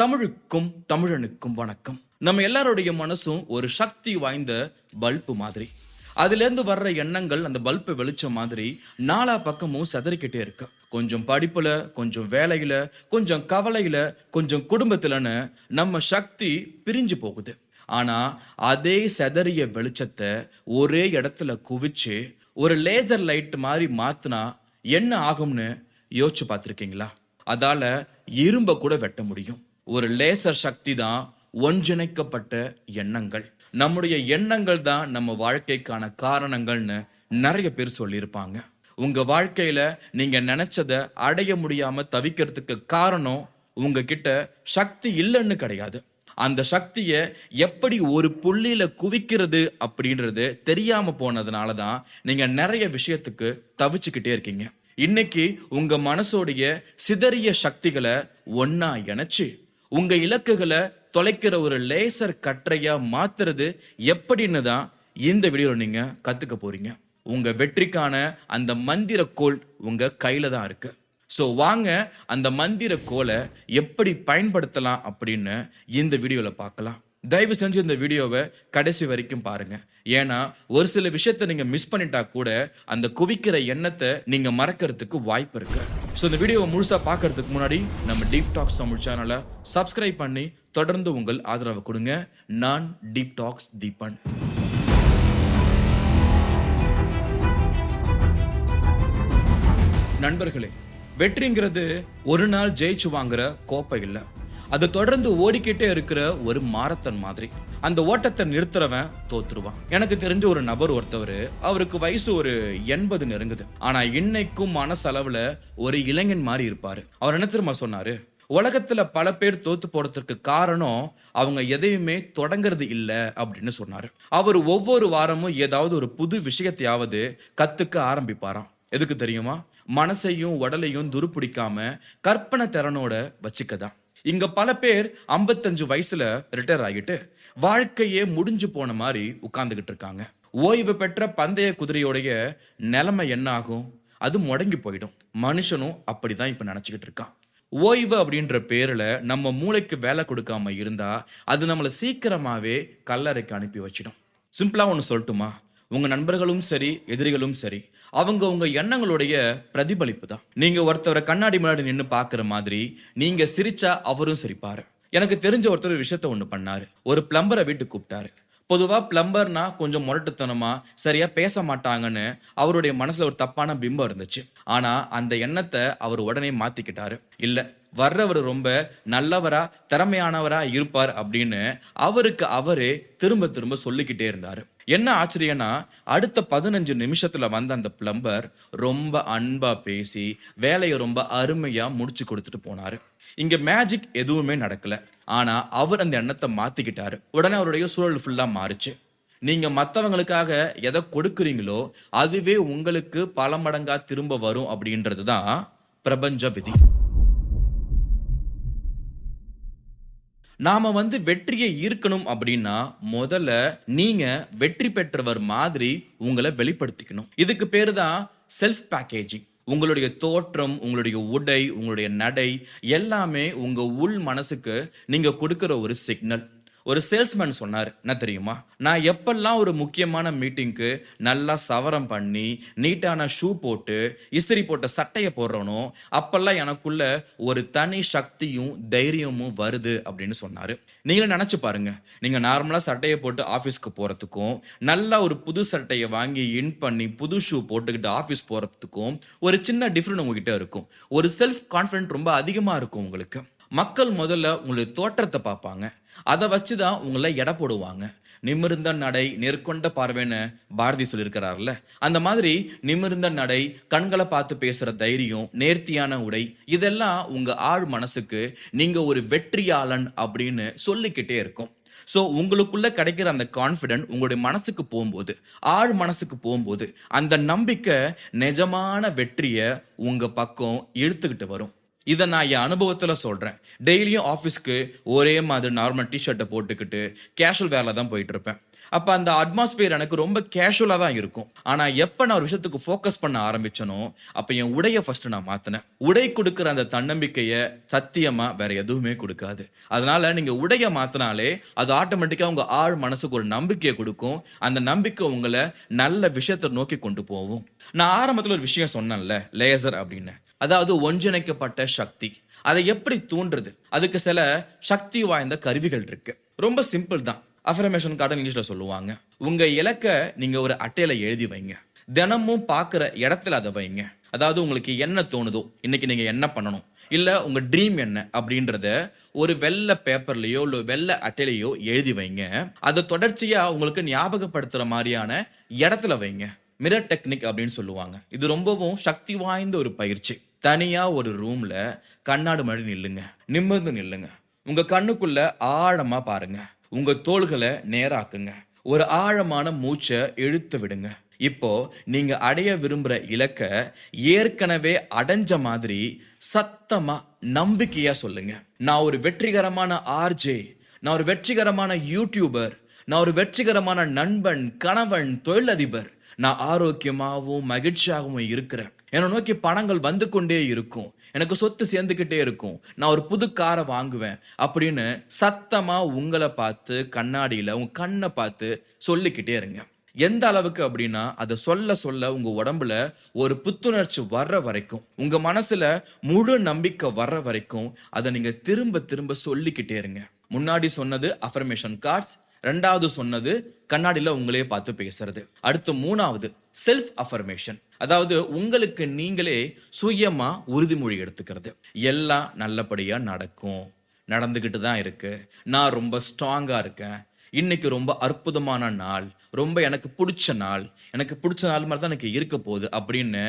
தமிழுக்கும் தமிழனுக்கும் வணக்கம். நம்ம எல்லாருடைய மனசும் ஒரு சக்தி வாய்ந்த பல்பு மாதிரி. அதுலேருந்து வர்ற எண்ணங்கள் அந்த பல்பு வெளிச்சம் மாதிரி நாலா பக்கமும் செதறிக்கிட்டே இருக்கு. கொஞ்சம் படிப்புல கொஞ்சம் வேலையில கொஞ்சம் கவலையில கொஞ்சம் குடும்பத்துலன்னு நம்ம சக்தி பிரிஞ்சு போகுது. ஆனா அதே செதறிய வெளிச்சத்தை ஒரே இடத்துல குவிச்சு ஒரு லேசர் லைட் மாதிரி மாத்தினா என்ன ஆகும்னு யோசிச்சு பார்த்துருக்கீங்களா? அதால இரும்ப கூட வெட்ட முடியும். ஒரு லேசர் சக்தி தான் ஒன்றிணைக்கப்பட்ட எண்ணங்கள். நம்முடைய எண்ணங்கள் தான் நம்ம வாழ்க்கைக்கான காரணங்கள்னு நிறைய பேர் சொல்லியிருப்பாங்க. உங்க வாழ்க்கையில நீங்க நினைச்சதை அடைய முடியாம தவிக்கிறதுக்கு காரணம் உங்ககிட்ட சக்தி இல்லைன்னு கிடையாது. அந்த சக்தியை எப்படி ஒரு புள்ளியில குவிக்கிறது அப்படின்றது தெரியாம போனதுனால தான் நீங்க நிறைய விஷயத்துக்கு தவிச்சுக்கிட்டே இருக்கீங்க. இன்னைக்கு உங்க மனசோடைய சிதறிய சக்திகளை ஒன்னா இணைச்சு உங்க இலக்குகளை தொலைக்கிற ஒரு லேசர் கற்றையா மாத்துறது எப்படின்னு தான் இந்த வீடியோவில் நீங்க கத்துக்க போறீங்க. உங்க வெற்றிக்கான அந்த மந்திர கோல் உங்க கையில தான் இருக்கு. ஸோ வாங்க அந்த மந்திர கோலை எப்படி பயன்படுத்தலாம் அப்படின்னு இந்த வீடியோவில் பார்க்கலாம். தயவு செஞ்சு இந்த வீடியோவை கடைசி வரைக்கும் பாருங்க. ஏன்னா ஒரு சில விஷயத்த நீங்க மிஸ் பண்ணிட்டா கூட அந்த குவிக்கிற எண்ணத்தை நீங்க மறக்கிறதுக்கு வாய்ப்பு இருக்கு. ஸோ இந்த வீடியோவை முழுசா பார்க்கறதுக்கு முன்னாடி நம்ம டீப் டாக்ஸ் தமிழ் சேனலை சப்ஸ்கிரைப் பண்ணி தொடர்ந்து உங்கள் ஆதரவை கொடுங்க. நான் டீப் டாக்ஸ் தீபன். நண்பர்களே வெற்றிங்கிறது ஒரு நாள் ஜெயிச்சு வாங்குற கோப்பை இல்லை. அது தொடர்ந்து ஓடிக்கிட்டே இருக்கிற ஒரு மாரத்தன் மாதிரி. அந்த ஓட்டத்தை நிறுத்துறவன் தோத்துருவான். எனக்கு தெரிஞ்ச ஒரு நபர் ஒருத்தவர் அவருக்கு வயசு ஒரு எண்பது நெருங்குது. ஆனா இன்னைக்கும் மனசளவுல ஒரு இளைஞன் மாதிரி இருப்பாரு. அவர் என்ன திரும்ப சொன்னாரு? உலகத்துல பல பேர் தோத்து போறதுக்கு காரணம் அவங்க எதையுமே தொடங்குறது இல்லை அப்படின்னு சொன்னாரு. அவர் ஒவ்வொரு வாரமும் ஏதாவது ஒரு புது விஷயத்தையாவது கத்துக்க ஆரம்பிப்பாராம். எதுக்கு தெரியுமா? மனசையும் உடலையும் துருப்பிடிக்காம கற்பனை திறனோட வச்சுக்கதான். இங்க பல பேர் 55 வயசுல ரிட்டையர் ஆகிட்டு வாழ்க்கையே முடிஞ்சு போன மாதிரி உட்கார்ந்துகிட்டு இருக்காங்க. ஓய்வு பெற்ற பந்தய குதிரையோடைய நிலைமை என்ன ஆகும்? அது முடங்கி போயிடும். மனுஷனும் அப்படிதான் இப்ப நினைச்சுக்கிட்டு இருக்கான். ஓய்வு அப்படின்ற பேர்ல நம்ம மூளைக்கு வேலை கொடுக்காம இருந்தா அது நம்மளை சீக்கிரமாவே கல்லறைக்கு அனுப்பி வச்சிடும். சிம்பிளா ஒன்று சொல்லட்டுமா? உங்கள் நண்பர்களும் சரி எதிரிகளும் சரி அவங்க உங்கள் எண்ணங்களுடைய பிரதிபலிப்பு தான். நீங்கள் ஒருத்தவரை கண்ணாடி முன்னாடி நின்று பார்க்குற மாதிரி நீங்கள் சிரிச்சா அவரும் சிரிப்பார். எனக்கு தெரிஞ்ச ஒருத்தர் விஷயத்த ஒன்று பண்ணார். ஒரு பிளம்பரை வீட்டுக்கு கூப்பிட்டாரு. பொதுவாக பிளம்பர்னா கொஞ்சம் முரட்டுத்தனமாக சரியாக பேச மாட்டாங்கன்னு அவருடைய மனசில் ஒரு தப்பான பிம்பம் இருந்துச்சு. ஆனால் அந்த எண்ணத்தை அவர் உடனே மாற்றிக்கிட்டாரு இல்லை வர்றவர் ரொம்ப நல்லவரா திறமையானவரா இருப்பார் அப்படின்னு அவருக்கு அவரே திரும்ப திரும்ப சொல்லிக்கிட்டே இருந்தாரு. என்ன ஆச்சரியம்னா அடுத்த பதினஞ்சு நிமிஷத்துல வந்த அந்த பிளம்பர் ரொம்ப அன்பா பேசி வேலையை ரொம்ப அருமையா முடிச்சு கொடுத்துட்டு போனாரு. இங்க மேஜிக் எதுவுமே நடக்கல. ஆனா அவர் அந்த எண்ணத்தை மாத்திக்கிட்டாரு. உடனே அவருடைய சூழல் ஃபுல்லா மாறுச்சு. நீங்க மற்றவங்களுக்காக எதை கொடுக்குறீங்களோ அதுவே உங்களுக்கு பல மடங்கா திரும்ப வரும் அப்படின்றது தான் பிரபஞ்ச விதி. நாம வந்து வெற்றியை ஈர்க்கணும் அப்படின்னா முதல்ல நீங்க வெற்றி பெற்றவர் மாதிரி உங்களை வெளிப்படுத்திக்கணும். இதுக்கு பேரு தான் செல்ஃப் பேக்கேஜிங் உங்களுடைய தோற்றம் உங்களுடைய உடை உங்களுடைய நடை எல்லாமே உங்க உள் மனசுக்கு நீங்க கொடுக்கிற ஒரு சிக்னல் ஒரு சேல்ஸ்மேன் சொன்னார் என்ன தெரியுமா? நான் எப்பெல்லாம் ஒரு முக்கியமான மீட்டிங்க்கு நல்லா சவரம் பண்ணி நீட்டான ஷூ போட்டு இஸ்திரி போட்ட சட்டையை போடுறனோ அப்பெல்லாம் எனக்குள்ள ஒரு தனி சக்தியும் தைரியமும் வருது அப்படின்னு சொன்னார். நீங்களும் நினச்சி பாருங்க. நீங்கள் நார்மலாக சட்டையை போட்டு ஆஃபீஸ்க்கு போகிறதுக்கும் நல்லா ஒரு புது சட்டையை வாங்கி இன் பண்ணி புது ஷூ போட்டுக்கிட்டு ஆஃபீஸ் போகிறதுக்கும் ஒரு சின்ன டிஃப்ரெண்ட் உங்ககிட்ட இருக்கும். ஒரு செல்ஃப் கான்ஃபிடென்ட் ரொம்ப அதிகமாக இருக்கும் உங்களுக்கு. மக்கள் முதல்ல உங்களுடைய தோற்றத்தை பார்ப்பாங்க. அதை வச்சு தான் உங்களை எடை போடுவாங்க. நிமிர்ந்த நடை நெற்கொண்ட பார்வைன்னு பாரதி சொல்லியிருக்கிறார்ல. அந்த மாதிரி நிமிர்ந்த நடை கண்களை பார்த்து பேசுகிற தைரியம் நேர்த்தியான உடை இதெல்லாம் உங்கள் ஆழ் மனசுக்கு நீங்கள் ஒரு வெற்றியாளன் அப்படின்னு சொல்லிக்கிட்டே இருக்கும். ஸோ உங்களுக்குள்ள கிடைக்கிற அந்த கான்ஃபிடென்ட் உங்களுடைய மனசுக்கு போகும்போது ஆழ் மனசுக்கு போகும்போது அந்த நம்பிக்கை நிஜமான வெற்றியை உங்கள் பக்கம் இழுத்துக்கிட்டு வரும். இதை நான் என் அனுபவத்தில் சொல்கிறேன் டெய்லியும் ஆஃபீஸ்க்கு ஒரே மாதிரி நார்மல் டிஷர்ட்டை போட்டுக்கிட்டு கேஷுவல் வேரில் தான் போயிட்டு இருப்பேன் அப்போ அந்த அட்மாஸ்பியர் எனக்கு ரொம்ப கேஷுவலாக தான் இருக்கும். ஆனால் எப்போ நான் ஒரு விஷயத்துக்கு ஃபோக்கஸ் பண்ண ஆரம்பிச்சனோ அப்போ என் உடையை ஃபஸ்ட்டு நான் மாற்றினேன் உடை கொடுக்குற அந்த தன்னம்பிக்கையை சத்தியமாக வேற எதுவுமே கொடுக்காது. அதனால நீங்கள் உடையை மாற்றினாலே அது ஆட்டோமேட்டிக்காக உங்கள் ஆழ் மனசுக்கு ஒரு நம்பிக்கையை கொடுக்கும். அந்த நம்பிக்கை உங்களை நல்ல விஷயத்தை நோக்கி கொண்டு போகும். நான் ஆரம்பத்தில் ஒரு விஷயம் சொன்னேன்ல லேசர் அப்படின்னு. அதாவது ஒன்றிணைக்கப்பட்ட சக்தி. அதை எப்படி தூண்டுறது? அதுக்கு சில சக்தி வாய்ந்த கருவிகள் இருக்கு. ரொம்ப சிம்பிள் தான். அஃபர்மேஷன் கார்டு இங்கிலீஷ்ல சொல்லுவாங்க. உங்க இலக்கை நீங்க ஒரு அட்டையில எழுதி வைங்க. தினமும் பார்க்குற இடத்துல அதை வைங்க. அதாவது உங்களுக்கு என்ன தோணுதோ இன்னைக்கு நீங்க என்ன பண்ணணும்? இல்ல உங்க ட்ரீம் என்ன அப்படின்றத ஒரு வெள்ளை பேப்பர்லயோ இல்ல வெள்ளை அட்டையிலையோ எழுதி வைங்க. அதை தொடர்ச்சியா உங்களுக்கு ஞாபகப்படுத்துற மாதிரியான இடத்துல வைங்க. மிரர் டெக்னிக் அப்படின்னு சொல்லுவாங்க. இது ரொம்பவும் சக்தி வாய்ந்த ஒரு பயிற்சி. தனியா ஒரு ரூம்ல கண்ணாடி மாதிரி நில்லுங்க. நிமிர்ந்து நில்லுங்க. உங்க கண்ணுக்குள்ள ஆழமா பாருங்க. உங்க தோள்களை நேராக்குங்க. ஒரு ஆழமான மூச்சை இழுத்து விடுங்க. இப்போ நீங்க அடைய விரும்புற இலக்க ஏற்கனவே அடைஞ்ச மாதிரி சத்தமா நம்பிக்கையா சொல்லுங்க. நான் ஒரு வெற்றிகரமான ஆர்ஜே நான் ஒரு வெற்றிகரமான யூடியூபர் நான் ஒரு வெற்றிகரமான நண்பன் கணவன் தொழிலதிபர். நான் ஆரோக்கியமாகவும் மகிழ்ச்சியாகவும் இருக்கிறேன். என்னை நோக்கி பணங்கள் வந்து கொண்டே இருக்கும். எனக்கு சொத்து சேர்ந்துக்கிட்டே இருக்கும். நான் ஒரு புது காரை வாங்குவேன் அப்படின்னு சத்தமாக உங்களை பார்த்து கண்ணாடியில் உங்க கண்ணை பார்த்து சொல்லிக்கிட்டே இருங்க. எந்த அளவுக்கு அப்படின்னா அதை சொல்ல சொல்ல உங்க உடம்புல ஒரு புத்துணர்ச்சி வர்ற வரைக்கும் உங்க மனசுல முழு நம்பிக்கை வர்ற வரைக்கும் அதை நீங்க திரும்ப திரும்ப சொல்லிக்கிட்டே இருங்க. முன்னாடி சொன்னது அஃபர்மேஷன் கார்ட்ஸ் ரெண்டாவது சொன்னது கண்ணாடியில் உங்களே பார்த்து பேசுறது. அடுத்து மூணாவது செல்ஃப் அஃபர்மேஷன் அதாவது உங்களுக்கு நீங்களே சுயமா உறுதிமொழி எடுத்துக்கிறது. எல்லாம் நல்லபடியா நடக்கும். நடந்துக்கிட்டு தான் இருக்கு. நான் ரொம்ப ஸ்ட்ராங்கா இருக்கேன். இன்னைக்கு ரொம்ப அற்புதமான நாள் ரொம்ப எனக்கு பிடிச்ச நாள் எனக்கு பிடிச்ச நாள் மாதிரி தான் எனக்கு இருக்க போகுது அப்படின்னு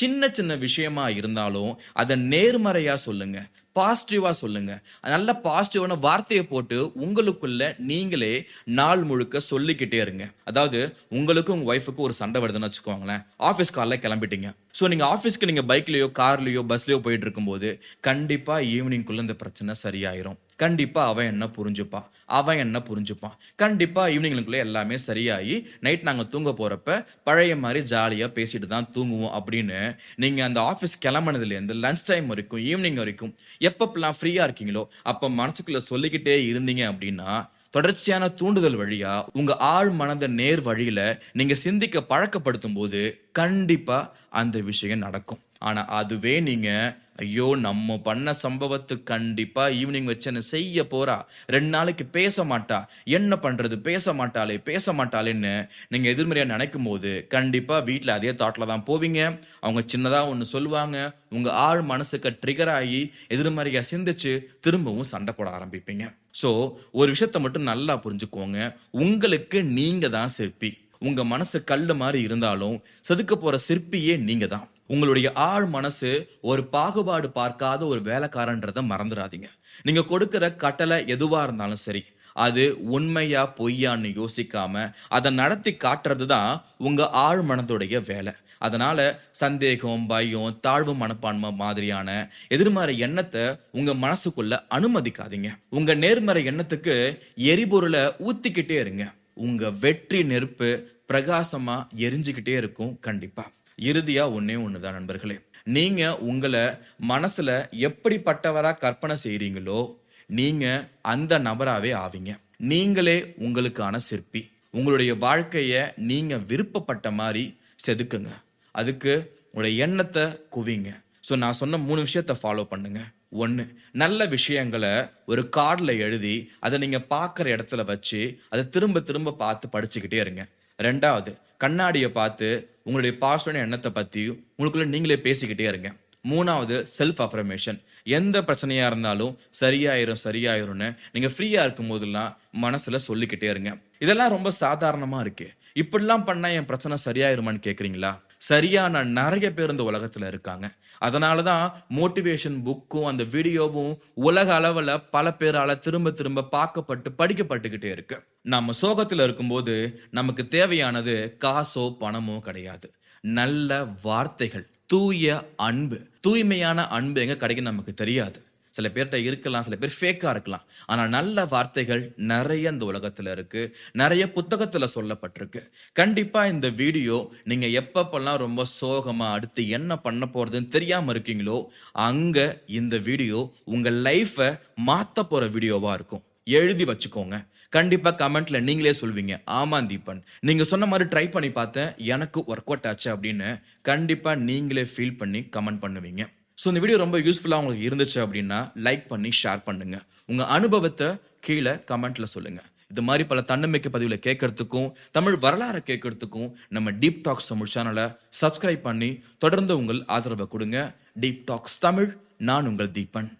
சின்ன சின்ன விஷயமா இருந்தாலும் அதை நேர்மறையா சொல்லுங்க பாசிட்டிவா சொல்லுங்க. நல்ல பாசிட்டிவான வார்த்தையை போட்டு உங்களுக்குள்ள நீங்களே நாள் முழுக்க சொல்லிக்கிட்டே இருங்க. அதாவது உங்களுக்கும் உங்க ஒய்ஃபுக்கு ஒரு சண்டை வருதுன்னு வச்சுக்கோங்களேன். ஆஃபீஸ் காலில் கிளம்பிட்டீங்க. ஸோ நீங்க ஆஃபீஸ்க்கு நீங்க பைக்லயோ கார்லயோ பஸ்லயோ போயிட்டு இருக்கும்போது கண்டிப்பா ஈவினிங்குள்ள இந்த பிரச்சனை சரியாயிரும். கண்டிப்பாக அவன் என்ன புரிஞ்சுப்பான்? அவன் என்ன புரிஞ்சுப்பான்? கண்டிப்பாக ஈவினிங்களுக்குள்ளே எல்லாமே சரியாகி நைட் நாங்கள் தூங்க போகிறப்ப பழைய மாதிரி ஜாலியாக பேசிட்டு தான் தூங்குவோம் அப்படின்னு நீங்கள் அந்த ஆஃபீஸ் கிளம்புனதுலேருந்து லன்ச் லஞ்ச் டைம் வரைக்கும் ஈவினிங் வரைக்கும் எப்பப்பெல்லாம் ஃப்ரீயாக இருக்கீங்களோ அப்போ மனசுக்குள்ளே சொல்லிக்கிட்டே இருந்தீங்க அப்படின்னா தொடர்ச்சியான தூண்டுதல் வழியாக உங்கள் ஆழ் மனத நேர் வழியில் நீங்கள் சிந்திக்க பழக்கப்படுத்தும் போது கண்டிப்பாக அந்த விஷயம் நடக்கும். ஆனால் அதுவே நீங்கள் ஐயோ நம்ம பண்ண சம்பவத்து கண்டிப்பாக ஈவினிங் வச்சு என்ன செய்ய போறா. ரெண்டு நாளைக்கு பேச மாட்டா. என்ன பண்ணுறது பேச மாட்டாளே பேச மாட்டாளேன்னு நீங்கள் எதிர்மறையாக நினைக்கும் போது கண்டிப்பாக வீட்டில் அதே தாட்டில் தான் போவீங்க. அவங்க சின்னதாக ஒன்று சொல்லுவாங்க. உங்கள் ஆள் மனசுக்கு ட்ரிகர் ஆகி எதிர்மறையாக சிந்திச்சு திரும்பவும் சண்டை போட ஆரம்பிப்பீங்க. ஸோ ஒரு விஷயத்த மட்டும் நல்லா புரிஞ்சுக்கோங்க. உங்களுக்கு நீங்கள் தான் சிற்பி. உங்க மனசு கல் மாதிரி இருந்தாலும் செதுக்க போற சிற்பியே நீங்க தான் உங்களுடைய ஆழ் மனசு ஒரு பாகுபாடு பார்க்காத ஒரு வேலைக்காரன்றத மறந்துடாதீங்க. நீங்க கொடுக்கிற கட்டளை எதுவா இருந்தாலும் சரி அது உண்மையா பொய்யான்னு யோசிக்காம அதை நடத்தி காட்டுறது தான் உங்க ஆழ் மனதுடைய வேலை. அதனால சந்தேகம் பயம் தாழ்வு மனப்பான்மை மாதிரியான எதிர்மறை எண்ணத்தை உங்க மனசுக்குள்ள அனுமதிக்காதீங்க. உங்க நேர்மறை எண்ணத்துக்கு எரிபொருளை ஊத்திக்கிட்டே இருங்க. உங்கள் வெற்றி நெருப்பு பிரகாசமாக எரிஞ்சுக்கிட்டே இருக்கும் கண்டிப்பாக இறுதியாக ஒன்றே ஒன்று தான் நண்பர்களே. நீங்கள் உங்களை மனசில் எப்படிப்பட்டவராக கற்பனை செய்கிறீங்களோ நீங்கள் அந்த நபராகவே ஆவீங்க. நீங்களே உங்களுக்கான சிற்பி. உங்களுடைய வாழ்க்கையை நீங்கள் விருப்பப்பட்ட மாதிரி செதுக்குங்க. அதுக்கு உங்களுடைய எண்ணத்தை குவிங்க. ஸோ நான் சொன்ன மூணு விஷயத்த ஃபாலோ பண்ணுங்கள் ஒன்று நல்ல விஷயங்களை ஒரு கார்டில் எழுதி அதை நீங்கள் பார்க்குற இடத்துல வச்சு அதை திரும்ப திரும்ப பார்த்து படிச்சுக்கிட்டே இருங்க. ரெண்டாவது கண்ணாடியை பார்த்து உங்களுடைய பாசிட்டிவான எண்ணத்தை பற்றியும் உங்களுக்குள்ள நீங்களே பேசிக்கிட்டே இருங்க. மூணாவது செல்ஃப் அஃபர்மேஷன் எந்த பிரச்சனையாக இருந்தாலும் சரியாயிரும் சரியாயிரும்னு நீங்கள் ஃப்ரீயாக இருக்கும் போதெல்லாம் மனசில் சொல்லிக்கிட்டே இருங்க. இதெல்லாம் ரொம்ப சாதாரணமாக இருக்குது இப்படிலாம் பண்ணால் என் பிரச்சனை சரியாயிருமான்னு கேட்குறீங்களா சரியான நிறைய பேர் இந்த உலகத்தில் இருக்காங்க. அதனால தான் மோட்டிவேஷன் புக்கும் அந்த வீடியோவும் உலக அளவில் பல பேரால் திரும்ப திரும்ப பார்க்கப்பட்டு படிக்கப்பட்டுக்கிட்டே இருக்கு. நம்ம சோகத்தில் இருக்கும்போது நமக்கு தேவையானது காசோ பணமோ கிடையாது. நல்ல வார்த்தைகள் தூய அன்பு. தூய்மையான அன்பு எங்க கிடைக்கும் நமக்கு தெரியாது. சில பேர்கிட்ட இருக்கலாம் சில பேர் ஃபேக்காக இருக்கலாம். ஆனால் நல்ல வார்த்தைகள் நிறைய இந்த உலகத்தில் இருக்குது நிறைய புத்தகத்தில் சொல்லப்பட்டிருக்கு. கண்டிப்பாக இந்த வீடியோ நீங்கள் எப்பப்பெல்லாம் ரொம்ப சோகமாக அடுத்து என்ன பண்ண போகிறதுன்னு தெரியாமல் இருக்கீங்களோ அங்கே இந்த வீடியோ உங்கள் லைஃப்பை மாற்ற போகிற வீடியோவாக இருக்கும். எழுதி வச்சுக்கோங்க. கண்டிப்பாக கமெண்ட்ல நீங்களே சொல்வீங்க ஆமா தீபன். நீங்கள் சொன்ன மாதிரி ட்ரை பண்ணி பார்த்தேன். எனக்கு ஒர்க் அவுட் ஆச்சு அப்படின்னு கண்டிப்பாக நீங்களே ஃபீல் பண்ணி கமெண்ட் பண்ணுவீங்க. ஸோ இந்த வீடியோ ரொம்ப யூஸ்ஃபுல்லாக உங்களுக்கு இருந்துச்சு அப்படின்னா லைக் பண்ணி ஷேர் பண்ணுங்க. உங்கள் அனுபவத்தை கீழே கமெண்ட்ல சொல்லுங்க. இது மாதிரி பல தன்னம்பிக்கை பதிவில் கேட்கறதுக்கும் தமிழ் வரலாறை கேட்கறதுக்கும் நம்ம டீப் டாக்ஸ் தமிழ் சேனலை சப்ஸ்கிரைப் பண்ணி தொடர்ந்து உங்கள் ஆதரவை கொடுங்க. டீப் டாக்ஸ் தமிழ் நான் உங்கள் தீபன்.